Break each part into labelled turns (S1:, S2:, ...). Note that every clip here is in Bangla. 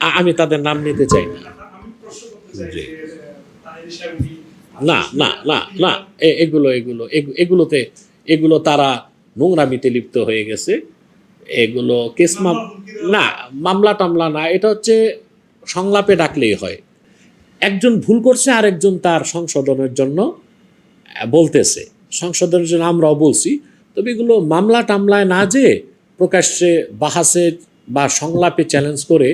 S1: আমি তাদের নাম নিতে চাই না। জি। না না না না এ- এগুলো এগুলো এগু- এগুলোতে এগুলো তারা নোংরামিতে লিপ্ত হয়ে গেছে। এগুলো কেস না মামলা টামলা না এটা হচ্ছে সংলাপে ডাকলেই হয়। একজন ভুল করছে আরেকজন তার সংশোধনের জন্য বলতেছে। সংশোধনের জন্য আমরাও বলছি তবে এগুলো মামলা টামলায় না যে প্রকাশ্যে বাহাসে বা সংলাপে চ্যালেঞ্জ করে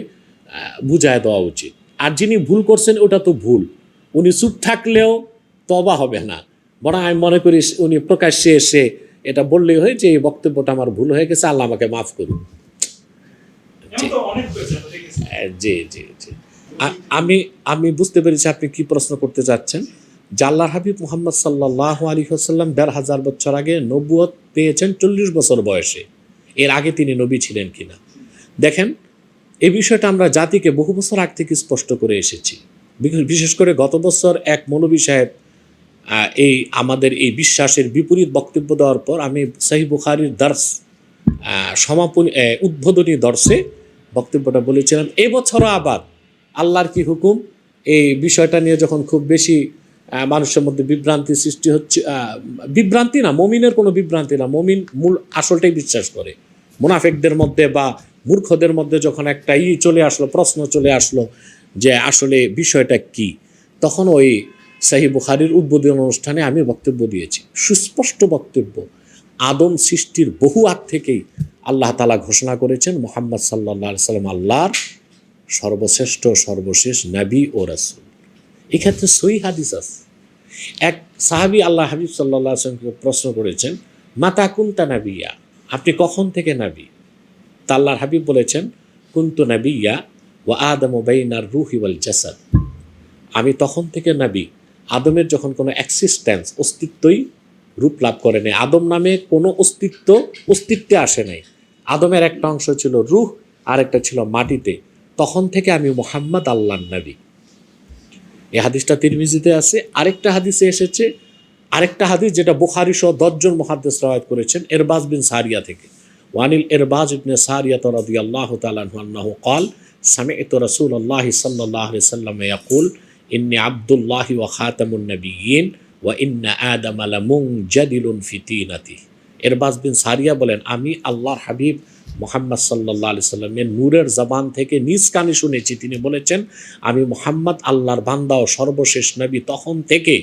S1: বুঝায় দেওয়া উচিত। আর যিনি ভুল করছেন ওটা তো ভুল। উনি চুপ থাকলেও তবা হবে না। বরং আমি মনে করি উনি প্রকাশ্যে এসে এটা বললেই হয় যে এই বক্তব্যটা আমার ভুল হয়ে গেছে আল্লাহ আমাকে মাফ করুন। জি জি জি। আমি আমি বুঝতে পেরেছি আপনি কি প্রশ্ন করতে চাচ্ছেন। জাল্লার হাবিব মোহাম্মদ সাল্লাহ আলী হাসাল্লাম দেড় হাজার বছর আগে নবুয়ত পেয়েছেন চল্লিশ বছর বয়সে। এর আগে তিনি নবী ছিলেন কিনা? দেখেন এই বিষয়টা আমরা জাতিকে বহু বছর আগ থেকে স্পষ্ট করে এসেছি। বিশেষ- করে গত বছর এক মৌলবী সাহেব এই আমাদের এই বিশ্বাসের বিপরীত বক্তব্য দেওয়ার পর আমি সাহি বুখারির আহ, সমাপনী উদ্বোধনী দর্শে বক্তব্যটা বলেছিলাম। এবছরও আবার আল্লাহর কি হুকুম? এই বিষয়টা নিয়ে যখন খুব বেশি মানুষের মধ্যে বিভ্রান্তি সৃষ্টি হচ্ছে বিভ্রান্তি না মমিনের কোনো বিভ্রান্তি না মমিন মূল আসলটাই বিশ্বাস করে। মুনাফেকদের মধ্যে বা মূর্খদের মধ্যে যখন একটা ই চলে আসলো, প্রশ্ন চলে আসলো যে আসলে বিষয়টা কি, তখন ওই সাহি বুখারির উদ্বোধন অনুষ্ঠানে আমি বক্তব্য দিয়েছি। সুস্পষ্ট বক্তব্য। আদম সৃষ্টির বহু আগ থেকেই আল্লাহ তালা ঘোষণা করেছেন, মোহাম্মদ সাল্লাহ সাল্লাম আল্লাহর সর্বশ্রেষ্ঠ, সর্বশেষ নবী ও রাসুল। এক্ষেত্রে সই হাদিস আছে। এক সাহাবি আল্লাহ হাবিব সাল্লাহ আসলামকে প্রশ্ন করেছেন, মাতা কুন্তা নাবিয়া? আপনি কখন থেকে নাবি? তা আল্লাহর হাবিব বলেছেন, কুন্তু নাবিয়া ও আদম বাইনার রুহি ওয়াল জাসাদ। আমি তখন থেকে নাবি, আদমের যখন কোনো অ্যাক্সিস্ট্যান্স অস্তিত্বই রূপ লাভ করে নাই। আদম নামে কোনো অস্তিত্ব, অস্তিত্বে আসে নাই। আদমের একটা অংশ ছিল রুহ আর একটা ছিল মাটিতে। তখন থেকে আমি মোহাম্মদ আল্লাহ নবী। এই হাদিসটা তিরমিজিতে আছে। আরেকটা হাদিসে এসেছে, আরেকটা হাদিস যেটা বুখারি সহ দশজন মহাদ্দেশ রাওয়াত করেছেন এরবাজ বিন সারিয়া থেকে। ওয়ানিল এরবাজ ইবনে সারিয়াত রাদি আল্লাহ তালাহ কল সামিত রসুল আল্লাহ সাল্লাহ সাল্লাম ইয়াকুল, ইন্নি আবদুল্লাহি ও খাতামুন্নবীন ওয়া ইন্না আদম আলামুং জাদিলুন ফিতিনাতি এরবাজ বিন সারিয়া বলেন, আমি আল্লাহর হাবিব মোহাম্মদ সাল্লাহ আলি সাল্লামের নূরের জবান থেকে নিজ কানে শুনেছি। তিনি বলেছেন, আমি মোহাম্মদ আল্লাহর বান্দা ও সর্বশেষ নবী তখন থেকে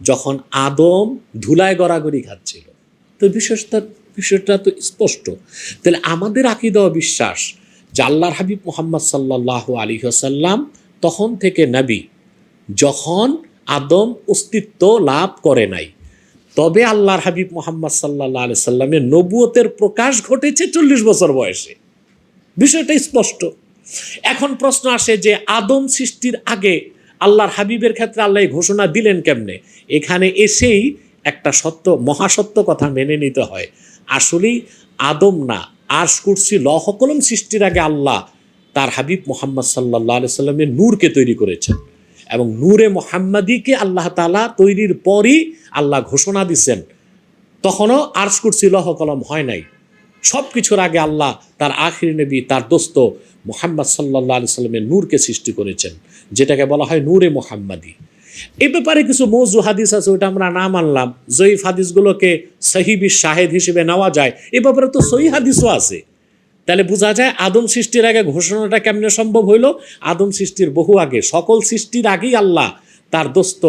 S1: যখন আদম ধুলায় গড়াগড়ি খাচ্ছিল। তো বিষয়টা বিষয়টা তো স্পষ্ট। তাহলে আমাদের আকিদা বিশ্বাস যে আল্লাহর হাবিব মোহাম্মদ সাল্লাহ আলী সাল্লাম তখন থেকে নবী, যখন আদম অস্তিত্ব লাভ করে নাই, তবে আল্লাহর হাবিব মোহাম্মদ সাল্লাহ আলি সাল্লামের নবুয়তের প্রকাশ ঘটেছে চল্লিশ বছর বয়সে। বিষয়টা স্পষ্ট। এখন প্রশ্ন আসে যে আদম সৃষ্টির আগে আল্লাহর হাবিবের ক্ষেত্রে আল্লাহ ঘোষণা দিলেন কেমনে? এখানে এসেই একটা সত্য, মহাসত্য কথা মেনে নিতে হয়। আসলেই আদম না আশ কুরসি, লহ কলম সৃষ্টির আগে আল্লাহ তার হাবিব মোহাম্মদ সাল্লাহ আলি সাল্লামের নূরকে তৈরি করেছেন এবং নূরে মোহাম্মদীকে আল্লাহ তালা তৈরির পরই আল্লাহ ঘোষণা দিছেন। তখনও আর্স কুরসি, লহ কলম হয় নাই। সব কিছুর আগে আল্লাহ তার আখির নবী, তার দোস্ত মোহাম্মদ সাল্লাহ আলি সাল্লামের নূরকে সৃষ্টি করেছেন, যেটাকে বলা হয় নূরে মোহাম্মদী। এ ব্যাপারে কিছু মৌজু হাদিস আছে ওটা আমরা না মানলাম। জয়ীফ হাদিসগুলোকে সহিবি শাহেদ হিসেবে নেওয়া যায়। এ ব্যাপারে তো সহি হাদিসও আছে। তাহলে বোঝা যায় আদম সৃষ্টির আগে ঘোষণাটা কেমনে সম্ভব হইল? আদম সৃষ্টির বহু আগে, সকল সৃষ্টির আগেই আল্লাহ তার দোস্ত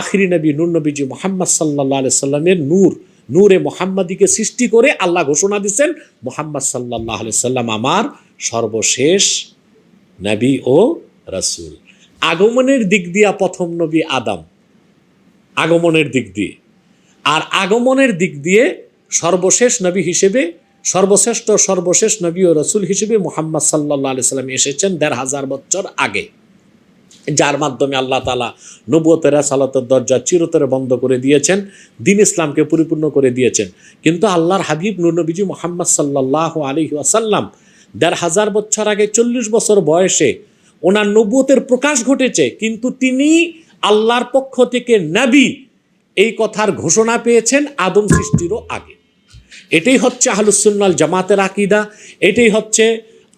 S1: আখরি নবী, নূর নবীজি মোহাম্মদ সাল্লাহ আলি সাল্লামের নূর, নূরে মোহাম্মদীকে সৃষ্টি করে আল্লাহ ঘোষণা দিচ্ছেন, মোহাম্মদ সাল্লাহ আলি সাল্লাম আমার সর্বশেষ নবী ও রাসূল। আগমনের দিক দিয়া প্রথম নবী আদম। আগমনের দিক দিয়ে। আর আগমনের দিক দিয়ে সর্বশেষ নবী হিসেবে, সর্বশ্রেষ্ঠ সর্বশেষ নবী ও রসুল হিসেবে মোহাম্মদ সাল্লাহ আলি সাল্লাম এসেছেন দেড় হাজার বছর আগে। যার মাধ্যমে আল্লাহ তালা নবুয়তের সালাতের দরজা চিরতরে বন্ধ করে দিয়েছেন, দিন ইসলামকে পরিপূর্ণ করে দিয়েছেন। কিন্তু আল্লাহর হাবিব নুরনবীজি মোহাম্মদ সাল্লাহ আলী আসাল্লাম দেড় হাজার বছর আগে চল্লিশ বছর বয়সে ওনার নবুয়তের প্রকাশ ঘটেছে, কিন্তু তিনি আল্লাহর পক্ষ থেকে নবী এই কথার ঘোষণা পেয়েছেন আদম সৃষ্টিরও আগে। এটাই হচ্ছে আহলুসুন্নাল জামাতের আকিদা, এটাই হচ্ছে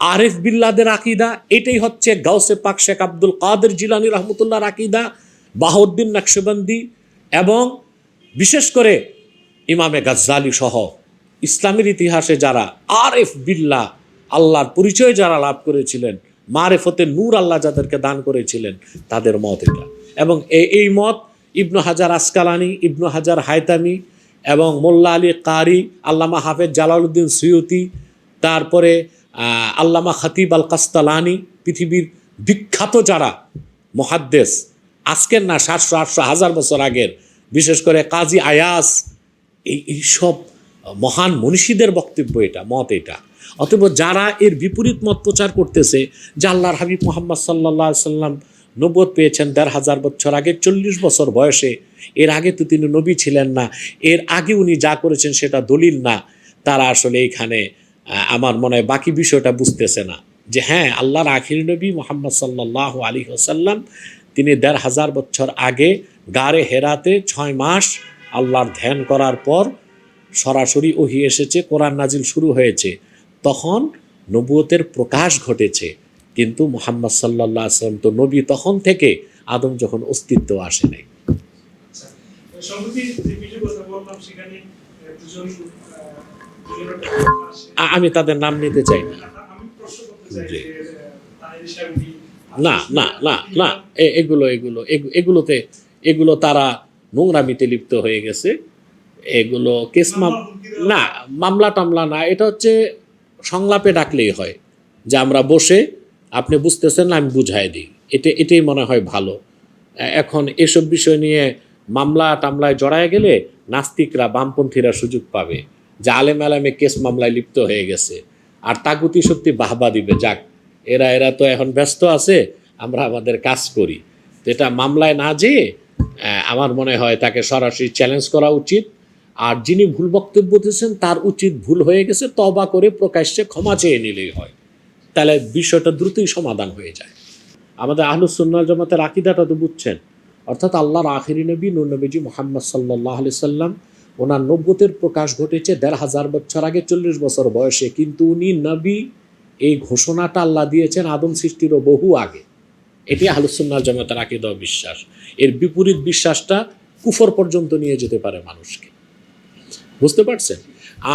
S1: আরেফ বিল্লাদের আকিদা, এটাই হচ্ছে গাউসে পাক শেখ আব্দুল কাদের জিলানি রহমতুল্লাহর আকিদা, বাহাউদ্দিন নকশবন্দি এবং বিশেষ করে ইমামে গাজ্জালি সহ ইসলামের ইতিহাসে যারা আরেফ বিল্লা আল্লাহর পরিচয় যারা লাভ করেছিলেন মারেফতে নূর আল্লাহ যাদেরকে দান করেছিলেন, তাদের মত এটা। এবং এই মত ইবনু হাজার আসকালানি, ইবনু হাজার হায়তামি এবং মোল্লা আলী কারি, আল্লামা হাফেজ জালালউদ্দিন সৈয়তি, তারপরে আল্লামা খতিব আল কাস্তালানি, পৃথিবীর বিখ্যাত যারা মহাদ্দেশ, আজকের না সাতশো আটশো হাজার বছর আগের, বিশেষ করে কাজী আয়াস, এই এইসব মহান মনীষীদের বক্তব্য এটা, মত এটা। অতএব যারা এর বিপরীত মত প্রচার করতেছে, যে আল্লাহর হাবিব মোহাম্মদ সাল্লাহ সাল্লাম নব্বত পেয়েছেন দেড় হাজার বছর আগে, চল্লিশ বছর বয়সে, এর আগে তো তিনি নবী ছিলেন না, এর আগে উনি যা করেছেন সেটা দলিল না, তারা আসলে এইখানে আমার মনে হয় বাকি বিষয়টা বুঝতেছে না। যে হ্যাঁ আল্লাহর আখির নবী মোহাম্মদ সাল্লাহ আলী হোসাল্লাম তিনি দেড় হাজার বছর আগে গারে হেরাতে ছয় মাস আল্লাহর ধ্যান করার পর সরাসরি ওহি এসেছে, কোরআন নাজিল শুরু হয়েছে। তখন নবুয়তের প্রকাশ ঘটেছে। কিন্তু মোহাম্মদ সাল্লাহ আসলাম তো নবী তখন থেকে আদম যখন অস্তিত্ব আসে নাই। আমি তাদের নাম নিতে চাই না। না না না না এগুলো এগুলো, এগু- এগুলোতে, এগুলো তারা নোংরামিতে লিপ্ত হয়ে গেছে। এগুলো কেস না, মামলা টামলা না, এটা হচ্ছে সংলাপে ডাকলেই হয় যে আমরা বসে আপনি বুঝতেছেন না আমি বুঝাই দিই। এটা, এটাই মনে হয় ভালো। এখন এসব বিষয় নিয়ে মামলা টামলায় জড়ায় গেলে নাস্তিকরা, বামপন্থীরা সুযোগ পাবে যে আলেম আলেমে কেস মামলায় লিপ্ত হয়ে গেছে। আর তাগুতি সত্যি বাহবা দিবে, যাক, এরা এরা তো এখন ব্যস্ত আছে, আমরা আমাদের কাজ করি। এটা মামলায় না যেয়ে আমার মনে হয় তাকে সরাসরি চ্যালেঞ্জ করা উচিত। আর যিনি ভুল বক্তব্য দিয়েছেন, তার উচিত ভুল হয়ে গেছে তবা করে প্রকাশ্যে ক্ষমা চেয়ে নিলেই হয়। তাহলে বিষয়টা দ্রুতই সমাধান হয়ে যায়। আমাদের আহলুসুন্নাল জামাতের আকিদাটা তো বুঝছেন। অর্থাৎ আল্লাহর আখিরি নবী নবীজি মোহাম্মদ সাল্লাহ আলি সাল্লাম, ওনার নব্বতের প্রকাশ ঘটেছে দেড় হাজার বছর আগে, চল্লিশ বছর বয়সে। কিন্তু উনি নবী, এই ঘোষণাটা আল্লাহ দিয়েছেন আদম সৃষ্টিরও বহু আগে। এটি আহলুসুন্নাল জামাতের আকিদা বিশ্বাস। এর বিপরীত বিশ্বাসটা কুফর পর্যন্ত নিয়ে যেতে পারে মানুষকে। বুঝতে পারছেন?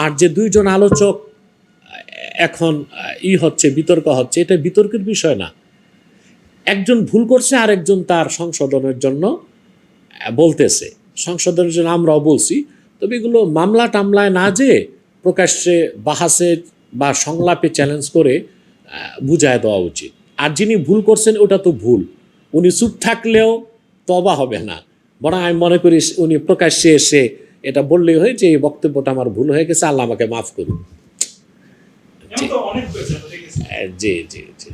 S1: আর যে দুইজন আলোচক, এখন, ই হচ্ছে, বিতর্ক হচ্ছে, এটা বিতর্কের বিষয় না। একজন ভুল করছে আর একজন তার সংশোধনের জন্য বলতেছে। সংশোধনের জন্য আমরাও বলছি, তবে এগুলো মামলা টামলায় না যে প্রকাশ্যে বাহাসে বা সংলাপে চ্যালেঞ্জ করে বুঝায় দেওয়া উচিত। আর যিনি ভুল করছেন, ওটা তো ভুল। উনি চুপ থাকলেও তবা হবে না। বরং আমি মনে করি, উনি প্রকাশ্যে এসে এটা বললেই হয় যে এই বক্তব্যটা আমার ভুল হয়ে গেছে আল্লাহ আমাকে মাফ করুন। জি জি জি।